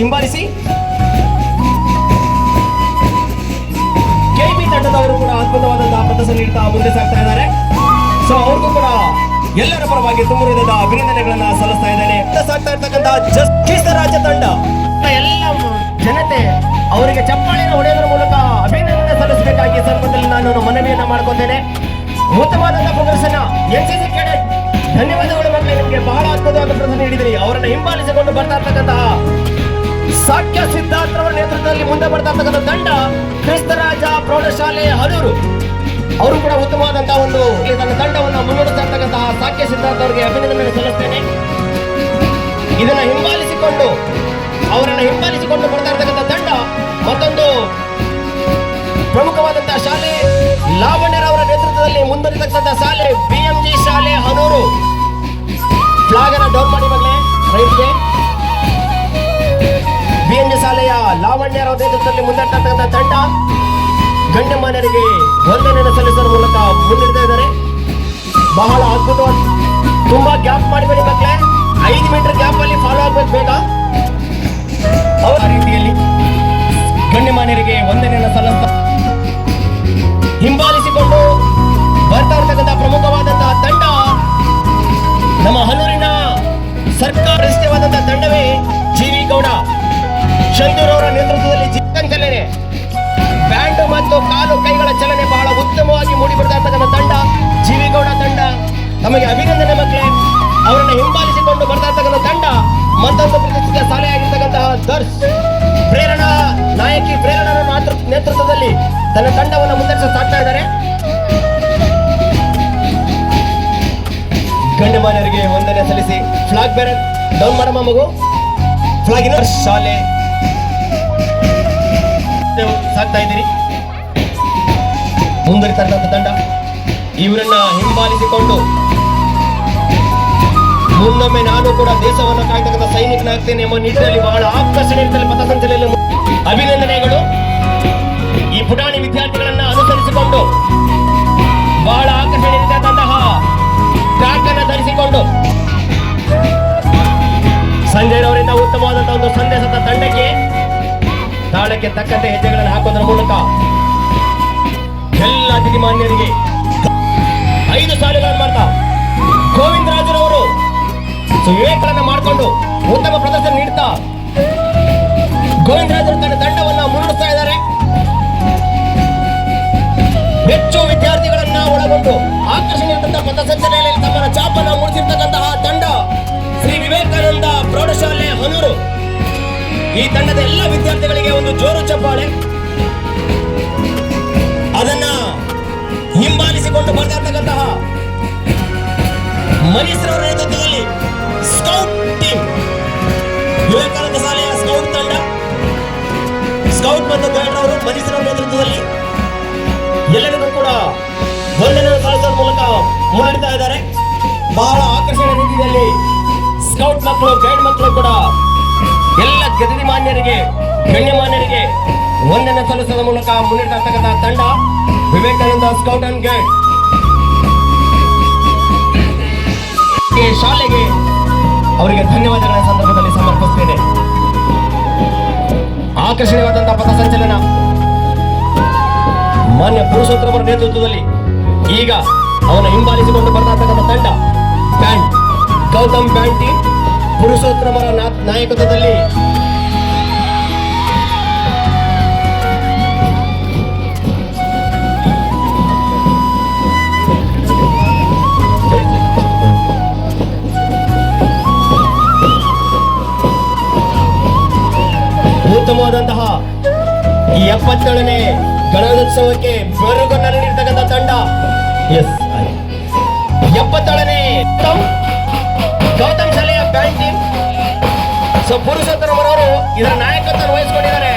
ಹಿಂಬಾಲಿಸಿ. ಕೆಪಿ ತಂಡದವರು ಕೂಡ ಅದ್ಭುತವಾದಂತಹ ಪ್ರದರ್ಶನ ನೀಡ್ತಾ ಮುಂದೆ ಸಾಗ್ತಾ ಇದ್ದಾರೆ. ಸೊ ಅವ್ರಿಗೂ ಕೂಡ ಎಲ್ಲರ ಪರವಾಗಿ ತುಂಬುವುದಾದ ಅಭಿನಂದನೆಗಳನ್ನ ಸಲ್ಲಿಸ್ತಾ ಇದ್ದಾರೆ ಸಾಗ್ತಾ ಇರ್ತಕ್ಕಂತಹ ಜಸ್ಟಿಸ್ ರಾಜ್ಯ ತಂಡ. ಎಲ್ಲ ಜನತೆ ಅವರಿಗೆ ಚಪ್ಪಾಳಿನ ಹೊಡೆಯೋದ್ರ ಮೂಲಕ ಅಭಿನಂದನೆ ಸಲ್ಲಿಸಬೇಕಾಗಿ ಸಂದರ್ಭದಲ್ಲಿ ನಾನು ಮನವಿಯನ್ನ ಮಾಡ್ಕೊತೇನೆ. ಉತ್ತಮವಾದಂತಹ ಪ್ರದರ್ಶನ. ಎನ್ಸಿಸಿ ಕೆಡೆಟ್ ಧನ್ಯವಾದಗಳು ಮಕ್ಕಳಿಗೆ ನಿಮಗೆ ಬಹಳ ಅದ್ಭುತವಾದ ಪ್ರದರ್ಶನ ನೀಡಿದಿರಿ ಅವರನ್ನು ಹಿಂಬಾಲಿಸಿಕೊಂಡು ಬರ್ತಾ ಇರ್ತಕ್ಕಂತಹ ಸಾಕ್ಯ ಸಿದ್ಧಾರ್ಥರ ನೇತೃತ್ವದಲ್ಲಿ ಮುಂದೆ ಬರ್ತಕ್ಕಂಥ ತಂಡ ಕ್ರಿಸ್ತರಾಜ ಪ್ರೌಢಶಾಲೆ ಹಲೂರು ಅವರು ಕೂಡ ಉತ್ತಮವಾದಂತಹ ಒಂದು ತನ್ನ ತಂಡವನ್ನು ಮುನ್ನಡೆಸ್ತಾ ಇರ್ತಕ್ಕಂತಹ ಸಾಕ್ಯ ಸಿದ್ಧಾರ್ಥ ಅವರಿಗೆ ಅಭಿನಂದನೆ ಸಲ್ಲಿಸ್ತೇನೆ. ಇದನ್ನ ಹಿಂಬಾಲಿಸಿಕೊಂಡು, ಅವರನ್ನು ಹಿಂಬಾಲಿಸಿಕೊಂಡು ಬರ್ತಾ ಇರ್ತಕ್ಕಂಥ ತಂಡ ಮತ್ತೊಂದು ಪ್ರಮುಖವಾದಂತಹ ಶಾಲೆ, ಲಾವಣ್ಯರವರ ನೇತೃತ್ವದಲ್ಲಿ ಮುಂದುವರಿತಕ್ಕಂಥ ಶಾಲೆ ಬಿಎಂಜಿ ಶಾಲೆ ಹನೂರು ಫ್ಲಾಗ್ ಡೌನ್ ಮಾಡಿ ಬಗ್ಗೆ ರೈಟ್ಗೆ ಲಾವಣ್ಯರ ನೇತೃತ್ವದಲ್ಲಿ ಮುಂದಟ್ಟತಕ್ಕಂಥ ತಂಡ ಗಣ್ಯಮಾನ್ಯರಿಗೆ ವಂದನೆಯನ್ನು ಸಲ್ಲಿಸುವ ಮೂಲಕ ಮುಂದಿಡ್ತಾ ಇದ್ದಾರೆ. ಬಹಳ ಅದ್ಭುತವಾಗಿ ತುಂಬಾ ಗ್ಯಾಪ್ ಮಾಡಿಬೇಡಿ ಮಕ್ಕಳೇ. ಐದು ಮೀಟರ್ ಗ್ಯಾಪ್ ಅಲ್ಲಿ ಫಾಲೋ ಆಗ್ಬೇಕು ಬೇಗ. ಅವರ ರೀತಿಯಲ್ಲಿ ಗಣ್ಯಮಾನ್ಯರಿಗೆ ವಂದನೆಯನ್ನು ಸಲ್ಲಿಸ್ತಾ ಹಿಂಬಾಲಿಸಿಕೊಂಡು ಬರ್ತಾ ಇರ್ತಕ್ಕಂಥ ಪ್ರಮುಖವಾದಂತಹ ತಂಡ ನಮ್ಮ ಹನೂರಿನ ಸರ್ಕಾರ ಚಂದೂರ್ ಅವರ ನೇತೃತ್ವದಲ್ಲಿ ಚಲನೆ ಬ್ಯಾಂಡ್ ಮತ್ತು ಕಾಲು ಕೈಗಳ ಚಲನೆ ಬಹಳ ಉತ್ತಮವಾಗಿ ಮೂಡಿ ಬರ್ತಾ ಇರ್ತಕ್ಕಂಥ ತಂಡ, ಜೀವಿಗೌಡ ಗೌಡ ತಂಡ, ನಮಗೆ ಅಭಿನಂದನೆ ಮಕ್ಕಳೇ. ಅವರನ್ನು ಹಿಂಬಾಲಿಸಿಕೊಂಡು ಬರ್ತಾ ಇರ್ತಕ್ಕಂಥ ತಂಡ, ಮತ್ತೊಂದು ಪ್ರತಿಷ್ಠಿತ ಶಾಲೆಯಾಗಿರ್ತಕ್ಕಂತಹ ದರ್ಶ್ ಪ್ರೇರಣಾ ನಾಯಕಿ ಪ್ರೇರಣಾ ನೇತೃತ್ವದಲ್ಲಿ ತನ್ನ ತಂಡವನ್ನು ಮುಂದರಿಸ ಸಾಕ್ತಾ ಇದ್ದಾರೆ. ಗಣ್ಯಮಾನ್ಯರಿಗೆ ವಂದನೆ ಸಲ್ಲಿಸಿ. ಫ್ಲಾಗ್ ಬೇರೆ ಡೌನ್ ಮಾಡಮ್ಮ ಮಗು. ಫ್ಲಾಗಿನ ಶಾಲೆ ಸಾಕ್ತಾ ಇದ್ದೀರಿ. ಮುಂದುವರಿತಕ್ಕಂಥ ತಂಡ. ಇವರನ್ನ ಹಿಂಬಾಲಿಸಿಕೊಂಡು ಮುಂದೊಮ್ಮೆ ನಾನು ಕೂಡ ದೇಶವನ್ನು ಕಾಯ್ತಕ್ಕಂಥ ಸೈನಿಕನಾಗ್ತೇನೆ ಎಂಬ ನಿಟ್ಟಿನಲ್ಲಿ ಬಹಳ ಆಕರ್ಷಣೆ ಪಥಸಂಚಲನೆಯಲ್ಲಿ ಅಭಿನಂದನೆಗಳು. ಈ ಪುಟಾಣಿ ವಿದ್ಯಾರ್ಥಿಗಳನ್ನ ಅನುಸರಿಸಿಕೊಂಡು ಬಹಳ ಆಕರ್ಷಣೆ ಇರತಕ್ಕಂತಹ ಟ್ರ್ಯಾಕ್ ಧರಿಸಿಕೊಂಡು ಸಂಜಯ್ ಅವರಿಂದ ಉತ್ತಮವಾದಂತಹ ಒಂದು ತಂಡಕ್ಕೆ ತಾಳಕ್ಕೆ ತಕ್ಕಂತೆ ಹೆಜ್ಜೆಗಳನ್ನು ಹಾಕೋದ್ರ ಮೂಲಕ ಎಲ್ಲ ಅತಿಥಿಮಾನ್ಯರಿಗೆ ಐದು ಸಾಲುಗಳನ್ನು ಮಾಡ್ತಾ ಗೋವಿಂದ ರಾಜರವರು ವಿವೇಕಗಳನ್ನು ಮಾಡಿಕೊಂಡು ಉತ್ತಮ ಪ್ರದರ್ಶನ ನೀಡ್ತಾ ಗೋವಿಂದ ರಾಜರು ತನ್ನ ತಂಡವನ್ನ ಮುನ್ನಡೆಸ್ತಾ ಇದ್ದಾರೆ. ಹೆಚ್ಚು ವಿದ್ಯಾರ್ಥಿಗಳನ್ನ ಒಳಗೊಂಡು ಆಕರ್ಷಣೆ ಪಥಸಂಚಲನೆಯಲ್ಲಿ ತಮ್ಮ ಚಾಪನ್ನ ಮೂಡಿಸಿರ್ತಕ್ಕಂತಹ ತಂಡ ಶ್ರೀ ವಿವೇಕಾನಂದ ಪ್ರೌಢಶಾಲೆ ಹನೂರು. ಈ ತಂಡದ ಎಲ್ಲ ವಿದ್ಯಾರ್ಥಿಗಳಿಗೆ ಒಂದು ಜೋರು ಚಪ್ಪಾಳೆ. ಅದನ್ನ ಹಿಂಬಾಲಿಸಿಕೊಂಡು ಬರ್ತಾ ಇರ್ತಕ್ಕಂತಹ ನೇತೃತ್ವದಲ್ಲಿ ಸ್ಕೌಟ್ ಟೀಮ್ ವಿವೇಕಾನಂದ ಶಾಲೆಯ ಸ್ಕೌಟ್ ತಂಡ. ಸ್ಕೌಟ್ ಮತ್ತು ಗೈಡ್ ಅವರು ಮನೀಶ್ರವರ ನೇತೃತ್ವದಲ್ಲಿ ಎಲ್ಲರಿಗೂ ಕೂಡ ವಂದನೆ ಸಲ್ಲಿಸುವ ಮೂಲಕ ಮುನ್ನಡೆತಾ ಇದ್ದಾರೆ. ಬಹಳ ಆಕರ್ಷಣೆ ರೀತಿಯಲ್ಲಿ ಸ್ಕೌಟ್ ಮಕ್ಕಳು ಗೈಡ್ ಮಕ್ಕಳು ಕೂಡ ಎಲ್ಲ ಗದಗಿ ಮಾನ್ಯರಿಗೆ ಗಣ್ಯಮಾನ್ಯರಿಗೆ ವಂದನೆ ಸಲ್ಲಿಸುವ ಮೂಲಕ ಮುನ್ನಡೆತಾ ಇರ್ತಕ್ಕಂತಹ ತಂಡ ವಿವೇಕಾನಂದ ಸ್ಕೌಟ್ ಅಂಡ್ ಗೈಡ್. ಶಾಲೆಗೆ ಅವರಿಗೆ ಧನ್ಯವಾದಗಳ ಸಂದರ್ಭದಲ್ಲಿ ಸಮರ್ಪಿಸ್ತೇನೆ ಆಕರ್ಷಣೀಯವಾದಂತಹ ಪಥಸಂಚಲನ ಮಾನ್ಯ ಪುರುಷೋತ್ತಮರ ನೇತೃತ್ವದಲ್ಲಿ ಈಗ ಅವನ ಹಿಂಬಾಲಿಸಿಕೊಂಡು ಬರತಕ್ಕಂಥ ತಂಡ ಬ್ಯಾಂಡ್ ಗೌತಮ್ ಬ್ಯಾಂಡ್ ಪುರುಷೋತ್ತಮರ ನಾಯಕತ್ವದಲ್ಲಿ ಉತ್ತಮವಾದಂತಹ ಈ ಎಪ್ಪತ್ತೇಳನೇ ಗಣರಾಜ್ಯೋತ್ಸವಕ್ಕೆ ಬೆರಗನ್ನ ನೀಡಿರ್ತಕ್ಕಂಥ ತಂಡ. ಎಸ್ ಎಪ್ಪತ್ತೇಳನೇ ಗೌತಮ್ ಶಾಲೆಯ ಬ್ಯಾಂಡ್ ಟೀಮ್ ಪುರುಷೋತ್ತರ ಅವರು ಇದರ ನಾಯಕತ್ವ ವಹಿಸಿಕೊಂಡಿದ್ದಾರೆ.